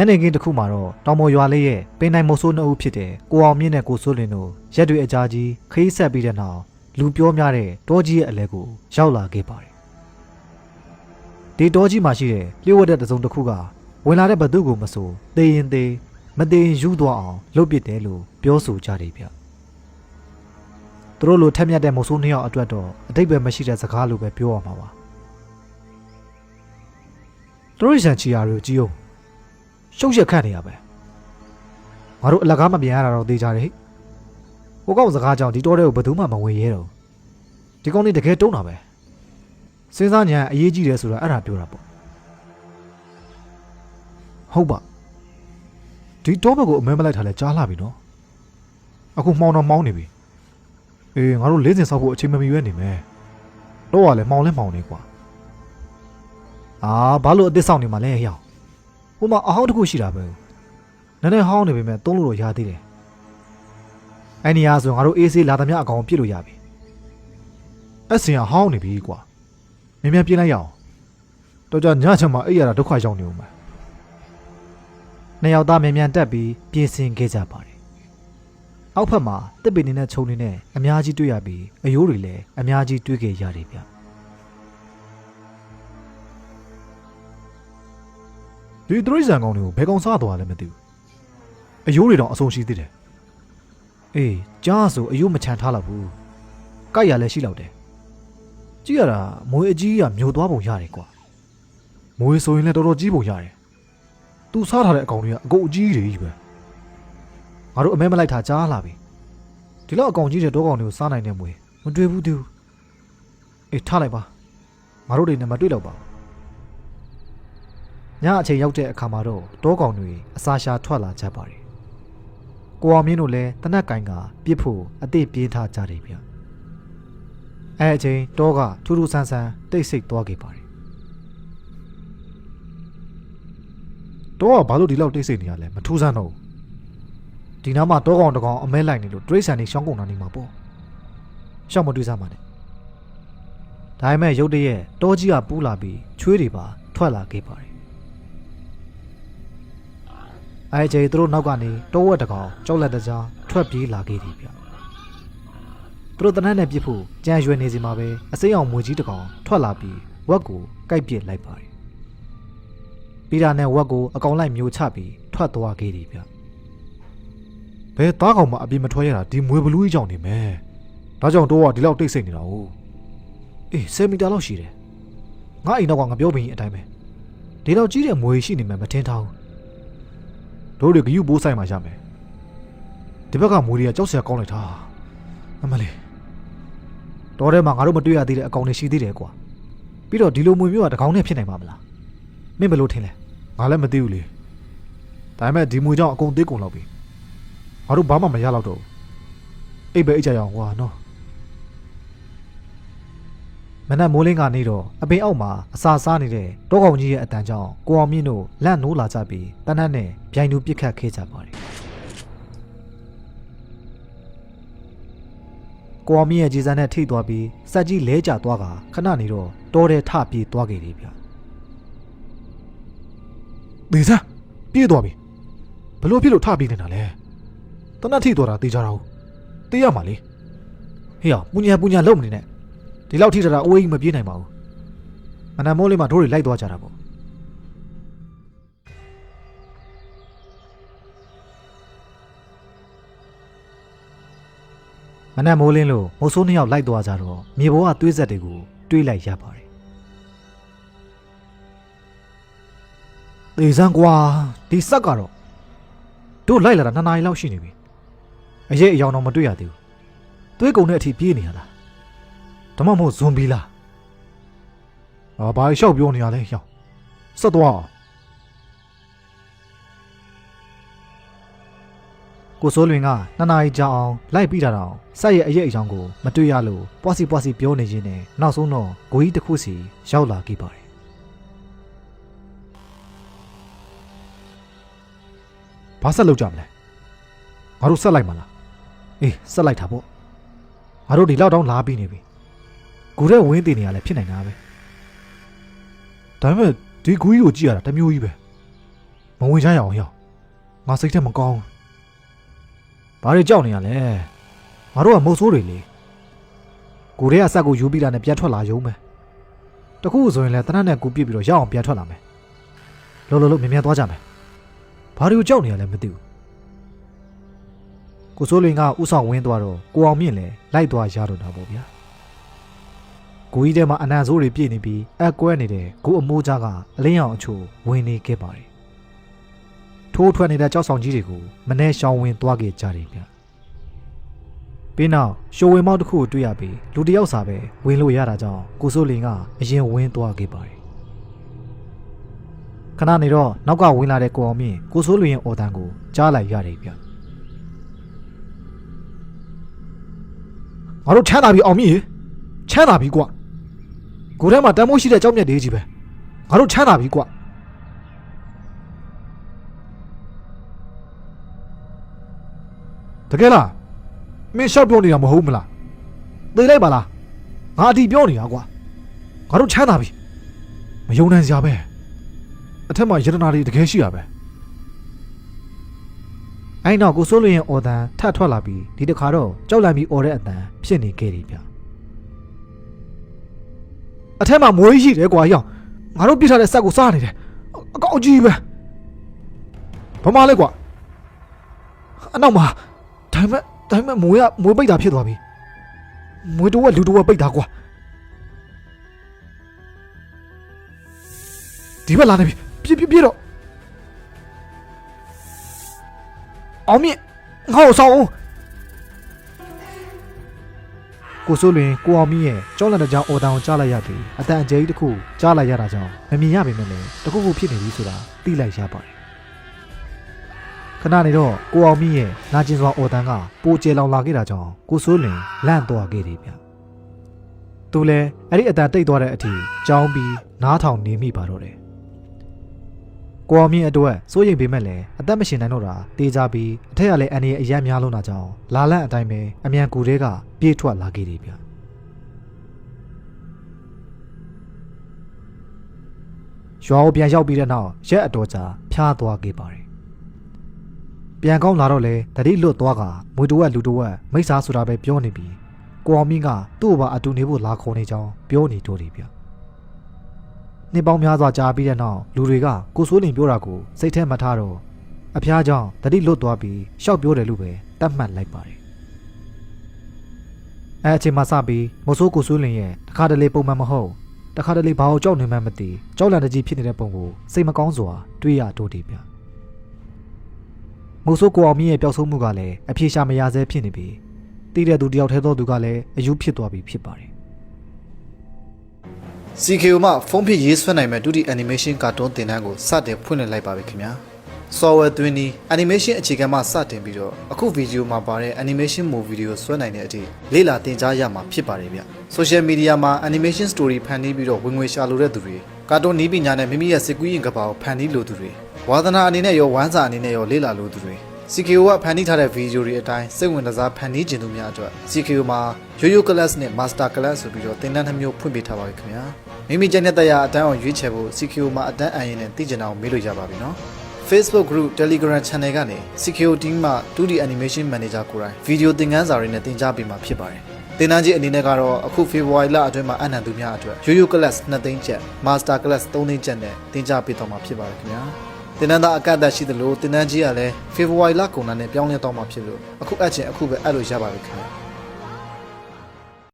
ညနေခင်းတစ်ခုမှာတော့တောင်ပေါ်ရွာလေးရဲ့ပင်နိုင်မဆိုးနှစ်ဦးဖြစ်တဲ့ကိုအောင်မြင့်နဲ့ကိုစိုးလင်းတို့ရက်တွေအကြာကြီးခရီးဆက်ပြီးတဲ့နောက်လူပြောများတဲ့တောကြီးရဲ့အလဲကိုရောက်လာခဲ့ပါတယ်ဒီတောကြီးမှာရှိတဲ့လျှို့ဝှက်တဲ့တစ်စုံတစ်ခုကဝင်လာတဲ့ဘသူကိုမဆိုသေရင်သေမသေရင်ယူသွားအောင်လှုပ်ပစ်တယ်လို့ပြောဆိုကြတယ်ဗျသူတို့လိုထက်မြက်တဲ့မဆိုးနှစ်ယောက်အတွက်တော့အတိတ်ပဲမရှိတဲ့စကားလိုပဲပြောရမှာပါသူတို့ရန်ချီယာတွေကိုကြည့်အောင် ရှုပ်ရက်ခတ်နေရပဲငါတို့အလကားမပြန်ရတာတော့သိကြတယ်ဟိဟိုကောင်စကားကြောင့်ဒီတောထဲကိုဘယ်သူမှမဝင်ရဲတော့ဒီကောင်လေးတကယ်တုံးတာပဲစဉ်းစားညာအရေးကြီးတယ်ဆိုတာအဲ့ဒါပြောတာပေါ့ဟုတ်ပါဒီတောဘက်ကိုအမဲမလိုက်ထားလဲကြားလာပြီနော်အခုမှောင်တော့မှောင်းနေပြီအေးငါတို့လေးစင်ဆောက်ဖို့အချိန်မမီရွေးနေမယ်တော့ကလည်းမှောင်လဲမှောင်နေကွာအာဘာလို့အသစ်ဆောင်နေမှာလဲဟျောင် ဟိုမှာအဟောင်းတစ်ခုရှိတာပဲနည်းနည်းဟောင်းနေပေမဲ့သုံးလို့တော့ရသေးတယ်အဲ့နေရာဆိုငါတို့အေးဆေးလာသမျှအကောင်ပြစ်လို့ရပြီအဲ့စင်ကဟောင်းနေပြီကွာမြင်မြန်ပြင်းလိုက်ရအောင်တော့ကြညချက်မှာအဲ့ရတာဒုက္ခရောက်နေဦးမယ်နှစ်ယောက်သားမြင်မြန်တက်ပြီးပြင်ဆင်ခဲ့ကြပါတယ်အောက်ဖက်မှာတစ်ပင်နေနဲ့ခြုံနေနဲ့အများကြီးတွေ့ရပြီးအယိုးတွေလည်းအများကြီးတွေ့ခဲ့ရတယ်ဗျ ဒီတရိษံကောင်တွေကိုဘယ်ကောင်စားသွားလဲမသိဘူးအယိုးတွေတော့အဆုံးရှိသေးတယ်အေးကြားဆိုအယိုးမချန်ထားတော့ဘူးကြိုက်ရလဲရှိတော့တယ်ကြည့်ရတာမွေအကြီးကမျိုးသွားပုံရတယ်ကွာမွေဆိုရင်လည်းတော်တော်ကြီးပုံရတယ်သူစားထားတဲ့အကောင်တွေကအကုန်အကြီးတွေကြီးပဲငါတို့အမဲမလိုက်တာကြားလာပြီဒီလောက်အကောင်ကြီးတဲ့တောကောင်တွေကိုစားနိုင်တဲ့မွေမတွေ့ဘူးသူအေးထားလိုက်ပါငါတို့တွေနဲ့မတွေ့တော့ပါဘူး ညအချိန်ရောက်တဲ့အခါမှာတော့တောကောင်တွေအစာရှာထွက်လာကြပါတယ်။ကိုအောင်မင်းတို့လည်းတနက်ကင်ကပြစ်ဖို့အသိပြေးထားကြတယ်ဗျ။အဲအချိန်တောကထူးထူးဆန်းဆန်းတိတ်ဆိတ်သွားခဲ့ပါတယ်။တောကဘာလို့ဒီလောက်တိတ်ဆိတ်နေရလဲမထူးဆန်းတော့ဘူး။ဒီနားမှာတောကောင်တကောင်အမဲလိုက်နေလို့ဒရိဆန်နေရှောင်းကုန်တာနေမှာပေါ့။ရှောင်းမတွေးစားပါနဲ့။ဒါပေမဲ့ရုတ်တရက်တောကြီးကပူးလာပြီးချွေးတွေပါထွက်လာခဲ့ပါတယ် အဲအချိန်သူတို့နောက်ကနေတိုးဝက်တကောင်ကြောက်လက်တကြားထွက်ပြေးလာခဲ့တယ်ဗျသူတို့တနက်နဲ့ပြစ်ဖို့ကြံရွယ်နေစီမှာပဲအစိမ်းအောင်မွေကြီးတကောင်ထွက်လာပြီးဝက်ကိုကိုက်ပစ်လိုက်ပါတယ်ပြီးတာနဲ့ဝက်ကိုအကောင်လိုက်မျိုးချပြီးထွက်သွားခဲ့တယ်ဗျဘယ်သားကောင်မှအပြင်မထွက်ရတာဒီမွေဘလူးကြီးကြောင့်နေမယ်ဒါကြောင့်တိုးကဒီလောက်တိတ်ဆိတ်နေတာ哦အေး10မီတာလောက်ရှိတယ်ငါအိမ်တော့ကငါပြောပြီးအတိုင်းပဲဒီလောက်ကြီးတဲ့မွေရှိနေမှမထင်ထားဘူး တို့တွေဂယုဘိုးဆိုင်မှာရမယ်ဒီဘက်ကမူတွေကကြောက်စရာကောင်းလိုက်တာအမလေးတော်ထဲမှာငါတို့မတွေ့ရသေးတဲ့အကောင်တွေရှိသေးတယ်ကွာပြီးတော့ဒီလိုမွေမျိုးကတကောင်နဲ့ဖြစ်နိုင်မှာမလားမင်းဘယ်လိုထင်လဲငါလည်းမသိဘူးလေဒါပေမဲ့ဒီမွေကြောင့်အကုန်သေးကုန်လောက်ပြီငါတို့ဘာမှမရတော့တော့ဘူးအိပ်ပဲအိပ်ကြရအောင်ကွာနော် မနက်မိုးလင်းကနေတော့အပင်အောက်မှာအစာစားနေတဲ့တောကောင်ကြီးရဲ့အတန်ကြောင့်ကိုအောင်မြင့်တို့လန့်နိုးလာကြပြီးတနတ်နဲ့ဗျိုင်သူပြစ်ခတ်ခဲ့ကြပါတယ်ကိုအောင်မြင့်ရဲ့ကြီးစံနဲ့ထိသွားပြီးစက်ကြီးလဲကျသွားကခဏနေတော့တောထဲထပြေးသွားခဲ့တယ်ဗျဒေသပြေးသွားပြီဘလို့ဖြစ်လို့ထပြေးနေတာလဲတနတ်ထိသွားတာတေးကြတာဟုတ်တေးရမှာလေဟေ့ရပူညာပူညာလုံမနေနဲ့ ဒီလောက်ထိတတာအိုးကြီးမပြေးနိုင်ပါဘူးမနက်မိုးလေးမှာတို့တွေလိုက်သွားကြတာပေါ့မနက်မိုးလင်းလို့မိုးဆိုးနှစ်ယောက်လိုက်သွားကြတော့မြေပေါ်ကသွေးဆက်တွေကိုတွေးလိုက်ရပါတယ်တေစံကွာဒီဆက်ကတော့တို့လိုက်လာတာနှစ်နာရီလောက်ရှိနေပြီအရေးအယောင်တော့မတွေ့ရသေးဘူးသွေးကုန်တဲ့အထိပြေးနေရတာ ဒါမှမဟုတ်ဇွန်ဘီလားအာဘာလျှောက်ပြောနေရလဲဟျောင်းဆက်သွားအောင်ကိုစိုးလွင်ကနှစ်နာရီကြာအောင်လိုက်ပြီးတာတော့ဆက်ရဲ့အရေးအကြောင်းကိုမတွေ့ရလို့ပွားစီပွားစီပြောနေခြင်းနဲ့နောက်ဆုံးတော့ဂိုကြီးတစ်ခုစီရောက်လာခဲ့ပါတယ်ဘာဆက်လုပ်ကြမလဲငါတို့ဆက်လိုက်မလားအေးဆက်လိုက်တာပေါ့ငါတို့ဒီလောက်တောင်လာပြီးနေပြီ ကိုတဲ့ဝင်းတင်နေရလဲဖြစ်နိုင်တာပဲဒါပေမဲ့ဒီဂူကြီးကိုကြည့်ရတာတစ်မျိုးကြီးပဲမဝင်ကြရအောင်ရောငါစိတ်ထဲမကောင်းဘာတွေကြောက်နေရလဲငါတို့ကမုတ်ဆိုးတွေလေကိုရဲကစက်ကိုယူပြီးတာနဲ့ပြန်ထွက်လာရုံပဲတခုဆိုရင်လည်းတနတ်နဲ့ကူပြစ်ပြီးတော့ရအောင်ပြန်ထွက်လာမယ်လောလောလောမြင်မြန်သွားကြမယ်ဘာတွေကိုကြောက်နေရလဲမသိဘူးကိုစိုးလင်ကဥဆောင်ဝင်းသွားတော့ကိုအောင်မြင့်လည်းလိုက်သွားရတော့တာပေါ့ဗျာ ကိုကြီးထဲမှာအနံဆိုးတွေပြည့်နေပြီးအက်ကွဲနေတဲ့ကိုအမိုးကြားကအလင်းရောင်အချို့ဝင်နေခဲ့ပါတယ်ထိုးထွက်နေတဲ့ကြောက်ဆောင်ကြီးတွေကိုမနေ့ရှောင်းဝင်သွားခဲ့ကြတယ်ဗျပြီးနောက်ရှိုးဝင်မောက်တစ်ခုကိုတွေ့ရပြီးလူတစ်ယောက်စာပဲဝင်လို့ရတာကြောင့်ကိုစိုးလင်ကအရင်ဝင်သွားခဲ့ပါတယ်ခဏနေတော့နောက်ကဝင်လာတဲ့ကိုအောင်မြင့်ကိုစိုးလင်ရဲ့အော်တန်ကိုကြားလိုက်ရတယ်ဗျငါတို့ချမ်းသာပြီအောင်မြင့်ရေချမ်းသာပြီကွာ ကိုထဲမှာတန်မိုးရှိတဲ့ကြောက်မြက်တွေကြီးပဲငါတို့ချမ်းသာပြီကွာတကယ်လားမင်းရှောက်ပြောနေတာမဟုတ်မလားသိလိုက်ပါလားငါအတီပြောနေတာကွာငါတို့ချမ်းသာပြီမယုံနိုင်စရာပဲအထက်မှာယတနာတွေတကယ်ရှိရပဲအဲ့နောက်ကိုစိုးလင်းရဲ့အော်တန်ထပ်ထွက်လာပြီးဒီတစ်ခါတော့ကြောက်လန့်ပြီးအော်တဲ့အတန်ဖြစ်နေခဲ့တယ်ဗျ အထက်မှာမွေးရှိတယ်ကွာရောင်ငါတို့ပြစ်ထားတဲ့စက်ကိုစားနေတယ်အအကောက်ကြီးပဲဘာမှလဲကွာအနောက်မှာဒါပေမဲ့ဒါပေမဲ့မွေးကမွေးပိတ်တာဖြစ်သွားပြီမွေးတော့ကလူတော့ကပိတ်တာကွာဒီဘက်လာနေပြီပြပြပြတော့အောင်မြင့်ငါ့ကိုဆောင်အောင် ကိုစိုးလွင်ကိုအောင်မြင့်ရဲ့ကြောက်လန့်တဲ့ကြောင်အော်တန်ကိုကြားလိုက်ရပြီးအတန်အကျဲကြီးတစ်ခုကြားလိုက်ရတာကြောင့်မမြင်ရပေမဲ့လည်းတစ်ခုခုဖြစ်နေပြီဆိုတာသိလိုက်ရပါတယ်ခဏနေတော့ကိုအောင်မြင့်ရဲ့နာကျင်စွာအော်တန်ကပိုကျဲလောင်လာခဲ့တာကြောင့်ကိုစိုးလွင်လန့်သွားခဲ့တယ်ဗျသူလည်းအဲ့ဒီအတန်တိတ်သွားတဲ့အထိကြောင်းပြီးနားထောင်နေမိပါတော့တယ် ကိုအောင်မြင့်အတွက်စိုးရိမ်ပေမဲ့လည်းအသက်မရှင်နိုင်တော့တာတေးကြပြီးအထက်ကလည်းအန်ဒီရဲ့အယံများလုံးတာကြောင့်လာလန့်အတိုင်းပဲအမြန်ကူတွေကပြေးထွက်လာခဲ့တယ်ဗျရွာကိုပြန်ရောက်ပြီးတဲ့နောက်ရက်အတော်ကြာဖျားသွားခဲ့ပါတယ်ပြန်ကောင်းလာတော့လေတတိလွတ်သွားကမွေတဝက်လူတဝက်မိစ္ဆာဆိုတာပဲပြောနေပြီးကိုအောင်မြင့်ကသူ့ဘာအတူနေဖို့လာခေါ်နေကြောင်းပြောနေတော့တယ်ဗျ နှစ်ပေါင်းများစွာကြာပြီးတဲ့နောက်လူတွေကကိုစိုးလင်ပြောတာကိုစိတ်ထဲမထားတော့အဖျားကြောင့်တတိလွတ်သွားပြီးရှောက်ပြောတယ်လို့ပဲတတ်မှတ်လိုက်ပါတယ်အဲအချိန်မှစပြီးမဆိုးကိုစိုးလင်ရဲ့တခါတလေပုံမှန်မဟုတ်တခါတလေဘာလို့ကြောက်နေမှန်းမသိကြောက်လန့်တကြီးဖြစ်နေတဲ့ပုံကိုစိတ်မကောင်းစွာတွေးရတော့တယ်ဗျမိုးဆိုးကိုအောင်မြင့်ရဲ့ပျောက်ဆုံးမှုကလည်းအပြေရှာမရဆဲဖြစ်နေပြီးတိတဲ့သူတယောက်ထဲသောသူကလည်းအယူဖြစ်သွားပြီဖြစ်ပါတယ် CKO မှဖုန်းဖြစ်ရေးဆွဲနိုင်မဲ့ 2D animation ကာတွန်းသင်တန်းကိုစတင်ဖွင့်လှစ်လိုက်ပါပြီခင်ဗျာ software သွင်းပြီး animation အခြေခံမှစတင်ပြီးတော့အခုဗီဒီယိုမှာပါတဲ့ animation movie တွေကိုဆွဲနိုင်တဲ့အထိလေ့လာသင်ကြားရမှာဖြစ်ပါတယ်ဗျ social media မှာ animation story ဖန်တီးပြီးတော့ဝင်ငွေရှာလိုတဲ့သူတွေကာတွန်းနည်းပညာနဲ့မိမိရဲ့စိတ်ကူးရင်ကဘာကိုဖန်တီးလိုသူတွေဝါသနာအနေနဲ့ရောဝမ်းစာအနေနဲ့ရောလေ့လာလိုသူတွေ CKO ကဖန်တီးထားတဲ့ဗီဒီယိုတွေအတိုင်းစိတ်ဝင်စားဖန်တီးခြင်းသူများအတွက် CKO မှာ Yo-Yo Class နဲ့ Master Class ဆိုပြီးတော့သင်တန်းတစ်မျိုးဖွင့်ပေးထားပါပြီခင်ဗျာမိမိကျန်တဲ့တရားအတန်းအောင်ရွေးချယ်ဖို့ CKO မှာအတန်းအရင်နဲ့သိကျင်အောင်မေးလို့ရပါပြီနော် Facebook group Telegram channel ကနေ CKO team မှ 2D animation manager ကိုယ်တိုင်ဗီဒီယိုသင်ခန်းစာတွေနဲ့သင်ကြားပေးမှာဖြစ်ပါတယ်သင်တန်းကြီးအနေနဲ့ကတော့အခု February လအတွင်းမှာအနံသူများအတွက် Yo-Yo Class 2သိန်းကျပ် Master Class 3သိန်းကျပ်နဲ့သင်ကြားပေးတော့မှာဖြစ်ပါတယ်ခင်ဗျာ သင်တန်းသားအကန့်အသတ်ရှိသလိုသင်တန်းကြီးကလည်း February လကုန်တာနဲ့ပြောင်းလဲတော့မှာဖြစ်လို့အခုအပ်ချင်အခုပဲအပ်လို့ရပါပြီခင်ဗျာ